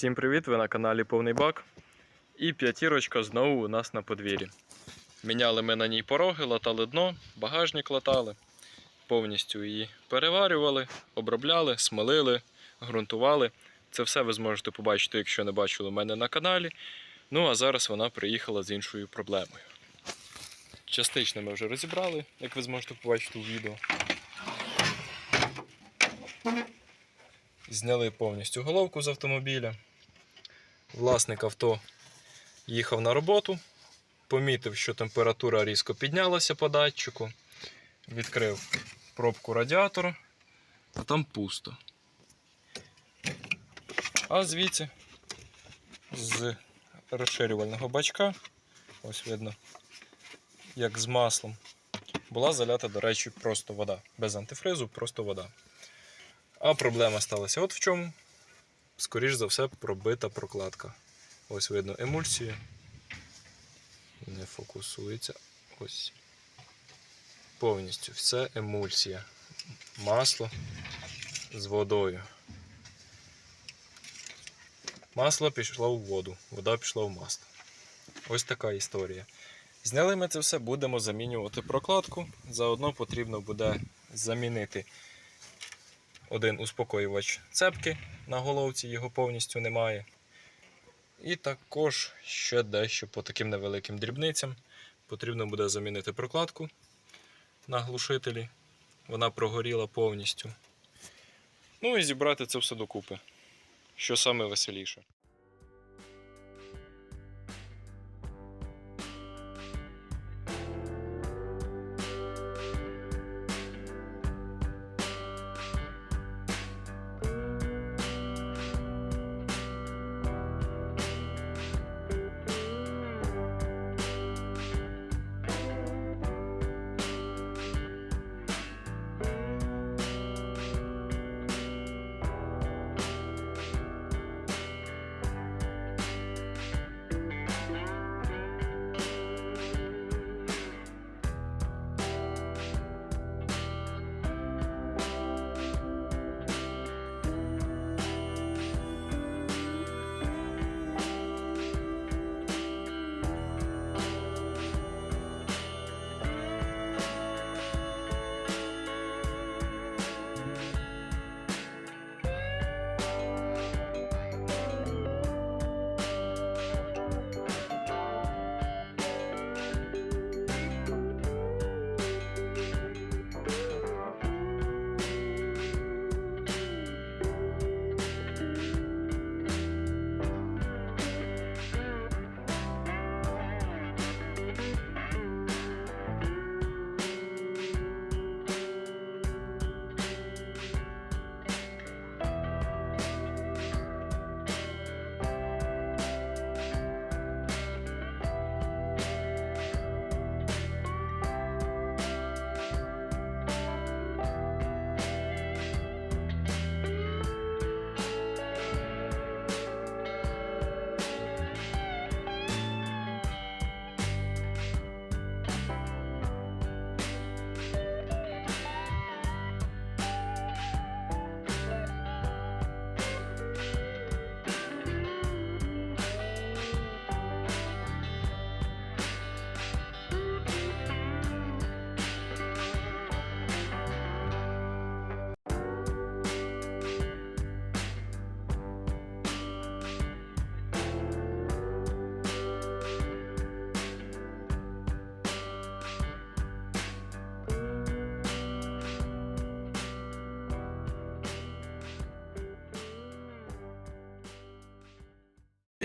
Всім привіт! Ви на каналі Повний Бак. І п'ятірочка знову у нас на подвір'ї. Міняли ми на ній пороги, латали дно, багажник латали, повністю її переварювали, обробляли, смолили, ґрунтували. Це все ви зможете побачити, якщо не бачили у мене на каналі. Ну а зараз вона приїхала з іншою проблемою. Частично ми вже розібрали, як ви зможете побачити у відео. Зняли повністю головку з автомобіля. Власник авто їхав на роботу, помітив, що температура різко піднялася по датчику, відкрив пробку радіатора, а там пусто. А звідси з розширювального бачка, ось видно, як з маслом, була залята, до речі, просто вода. Без антифризу, просто вода. А проблема сталася от в чому. Скоріш за все, пробита прокладка. Ось видно емульсію. Не фокусується. Ось. Повністю все емульсія. Масло з водою. Масло пішло в воду, вода пішла в масло. Ось така історія. Зняли ми це все, будемо замінювати прокладку. Заодно потрібно буде замінити один успокоювач цепки на головці, його повністю немає. І також ще дещо по таким невеликим дрібницям. Потрібно буде замінити прокладку на глушителі. Вона прогоріла повністю. Ну і зібрати це все докупи. Що саме веселіше.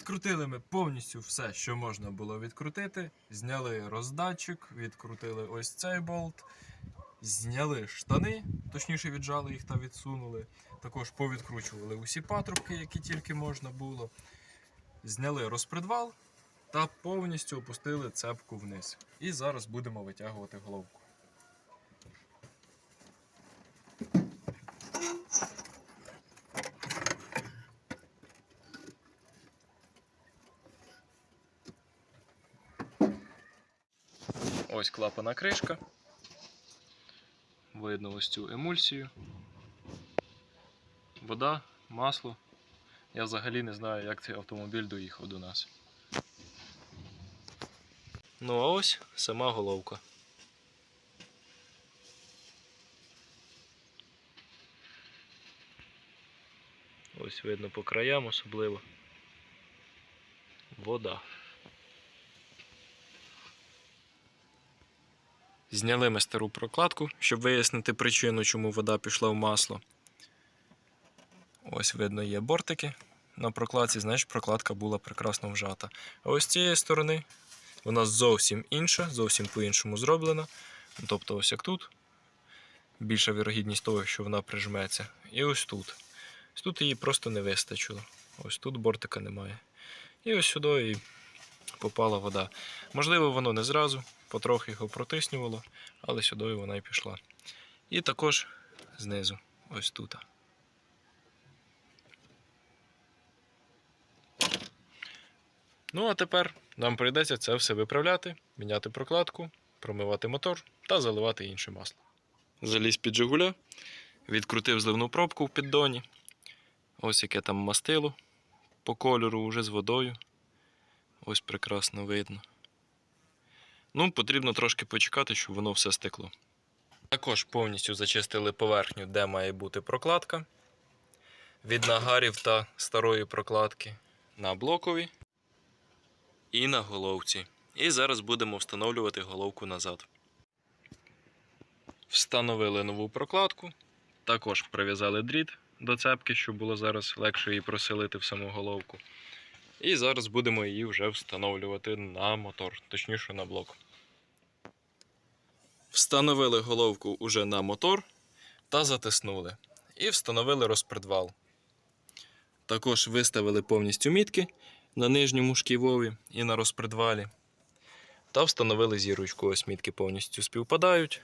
Відкрутили ми повністю все, що можна було відкрутити. Зняли роздатчик, відкрутили ось цей болт, зняли штани, точніше віджали їх та відсунули. Також повідкручували усі патрубки, які тільки можна було. Зняли розпредвал та повністю опустили цепку вниз. І зараз будемо витягувати головку. Ось клапана кришка. Видно ось цю емульсію. Вода, масло. Я взагалі не знаю, як цей автомобіль доїхав до нас. Ну а ось сама головка. Ось видно по краям особливо. Вода. Зняли ми стару прокладку, щоб вияснити причину, чому вода пішла в масло. Ось видно є бортики. На прокладці, знаєш, прокладка була прекрасно вжата. А ось з цієї сторони вона зовсім інша, зовсім по-іншому зроблена. Тобто, ось як тут. Більша вірогідність того, що вона прижметься. І ось тут. Ось тут її просто не вистачило. Ось тут бортика немає. І ось сюди і попала вода. Можливо, воно не зразу, потрохи його протиснювало, але сюди вона і пішла. І також знизу, ось тут. Ну, а тепер нам прийдеться це все виправляти, міняти прокладку, промивати мотор та заливати інше масло. Заліз під Жигуля, відкрутив зливну пробку в піддоні. Ось яке там мастило по кольору вже з водою. Ось прекрасно видно. Ну, потрібно трошки почекати, щоб воно все стекло. Також повністю зачистили поверхню, де має бути прокладка. Від нагарів та старої прокладки на блокові і на головці. І зараз будемо встановлювати головку назад. Встановили нову прокладку. Також прив'язали дріт до цепки, щоб було зараз легше її проселити в саму головку. І зараз будемо її вже встановлювати на мотор, точніше на блок. Встановили головку уже на мотор та затиснули. І встановили розпредвал. Також виставили повністю мітки на нижньому шківові і на розпредвалі. Та встановили зірочку. Ось мітки повністю співпадають.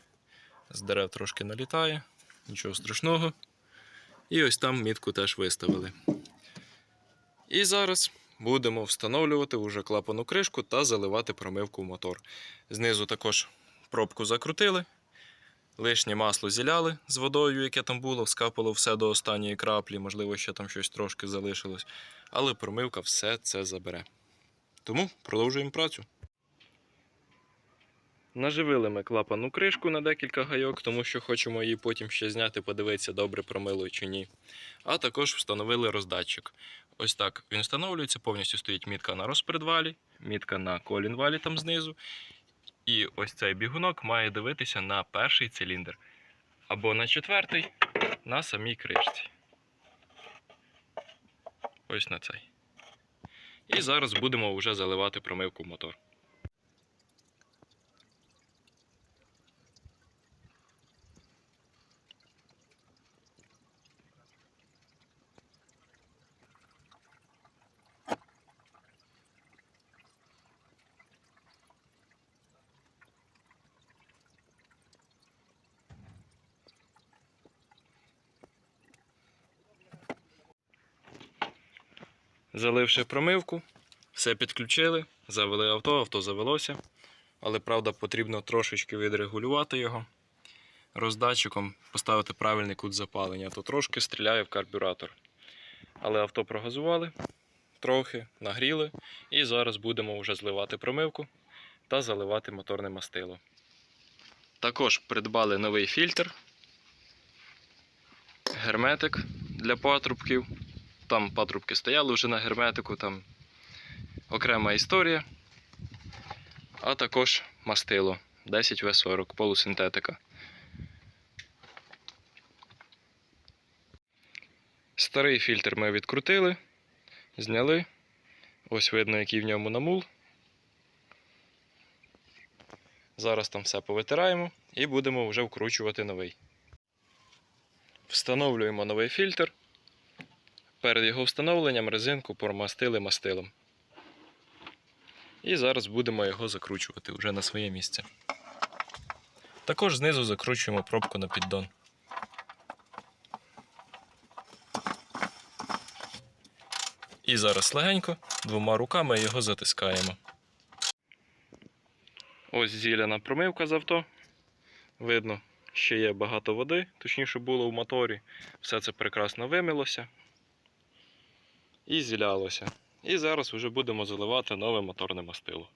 З дерев трошки налітає, нічого страшного. І ось там мітку теж виставили. І зараз будемо встановлювати уже клапану кришку та заливати промивку в мотор. Знизу також пробку закрутили, лишнє масло зіляли з водою, яке там було, скапало все до останньої краплі, можливо, ще там щось трошки залишилось. Але промивка все це забере. Тому продовжуємо працю. Наживили ми клапану кришку на декілька гайок, тому що хочемо її потім ще зняти, подивитися, добре промило чи ні. А також встановили роздатчик. Ось так він встановлюється, повністю стоїть мітка на розпредвалі, мітка на колінвалі там знизу. І ось цей бігунок має дивитися на перший циліндр. Або на четвертий, на самій кришці. Ось на цей. І зараз будемо вже заливати промивку в мотор. Заливши промивку, все підключили, завели авто, авто завелося. Але правда потрібно трошечки відрегулювати його роздатчиком, поставити правильний кут запалення, то трошки стріляє в карбюратор. Але авто прогазували, трохи нагріли, і зараз будемо вже зливати промивку та заливати моторне мастило. Також придбали новий фільтр, герметик для патрубків. Там патрубки стояли вже на герметику, там окрема історія. А також мастило 10В40 полусинтетика. Старий фільтр ми відкрутили, зняли. Ось видно, який в ньому намул. Зараз там все повитираємо і будемо вже вкручувати новий. Встановлюємо новий фільтр. Перед його встановленням резинку промастили мастилом. І зараз будемо його закручувати вже на своє місце. Також знизу закручуємо пробку на піддон. І зараз легенько двома руками його затискаємо. Ось зіляна промивка з авто. Видно, ще є багато води, точніше було в моторі. Все це прекрасно вимилося. І зілялося. І зараз вже будемо заливати нове моторне мастило.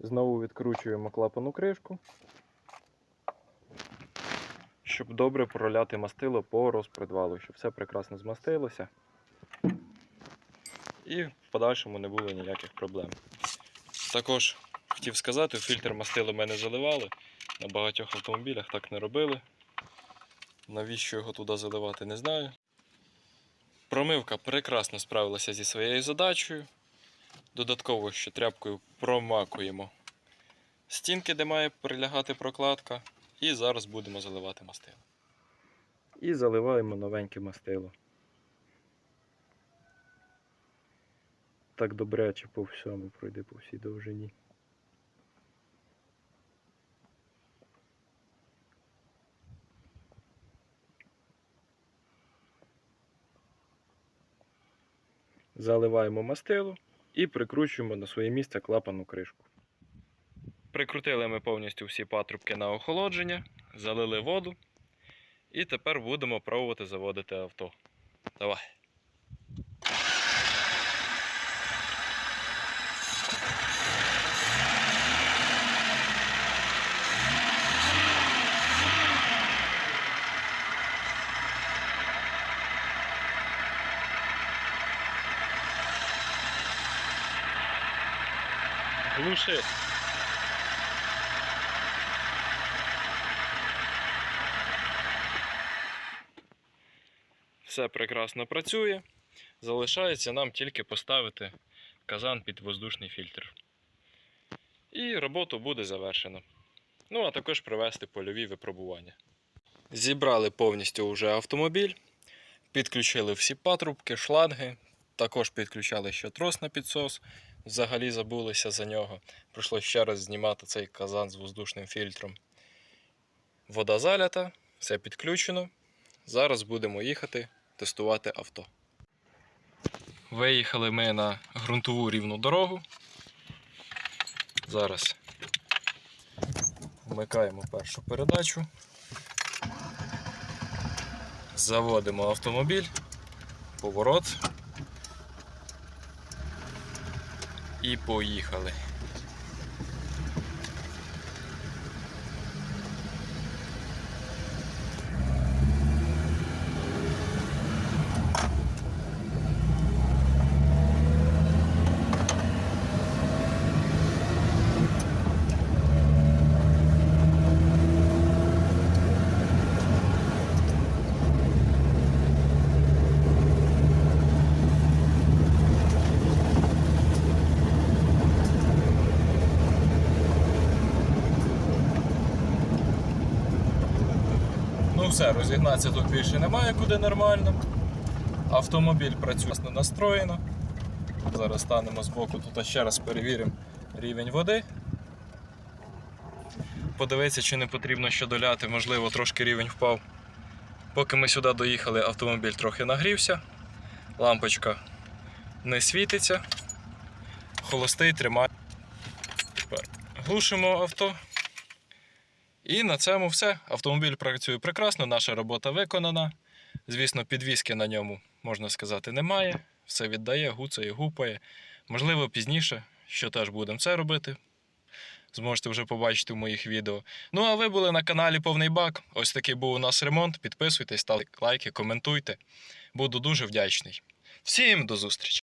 Знову відкручуємо клапану кришку, щоб добре проляти мастило по розпредвалу, щоб все прекрасно змастилося. І в подальшому не було ніяких проблем. Також хотів сказати, фільтр мастила ми не заливали. На багатьох автомобілях так не робили. Навіщо його туди заливати, не знаю. Промивка прекрасно справилася зі своєю задачею. Додатково ще тряпкою промакуємо стінки, де має прилягати прокладка. І зараз будемо заливати мастило. І заливаємо новеньке мастило. Так добряче по всьому пройде по всій довжині. Заливаємо мастило і прикручуємо на своє місце клапану кришку. Прикрутили ми повністю всі патрубки на охолодження, залили воду. І тепер будемо пробувати заводити авто. Давай. Глуши. Все прекрасно працює. Залишається нам тільки поставити казан під воздушний фільтр. І роботу буде завершено. Ну, а також провести польові випробування. Зібрали повністю вже автомобіль, підключили всі патрубки, шланги, також підключали ще трос на підсос. Взагалі забулися за нього. Прийшлося ще раз знімати цей казан з воздушним фільтром. Вода залята, все підключено. Зараз будемо їхати тестувати авто. Виїхали ми на ґрунтову рівну дорогу. Зараз вмикаємо першу передачу. Заводимо автомобіль, поворот. І поїхали. Ну все, розігнатися тут більше немає куди нормально. Автомобіль працює настроєно. Зараз станемо збоку, тут ще раз перевіримо рівень води. Подивитися, чи не потрібно ще доляти, можливо, трошки рівень впав. Поки ми сюди доїхали, автомобіль трохи нагрівся, лампочка не світиться, холостий тримає. Тепер глушимо авто. І на цьому все. Автомобіль працює прекрасно, наша робота виконана. Звісно, підвіски на ньому, можна сказати, немає. Все віддає, гуцає, гупає. Можливо, пізніше, що теж будемо це робити. Зможете вже побачити в моїх відео. Ну, а ви були на каналі Повний Бак. Ось такий був у нас ремонт. Підписуйтесь, ставте лайки, коментуйте. Буду дуже вдячний. Всім до зустрічі!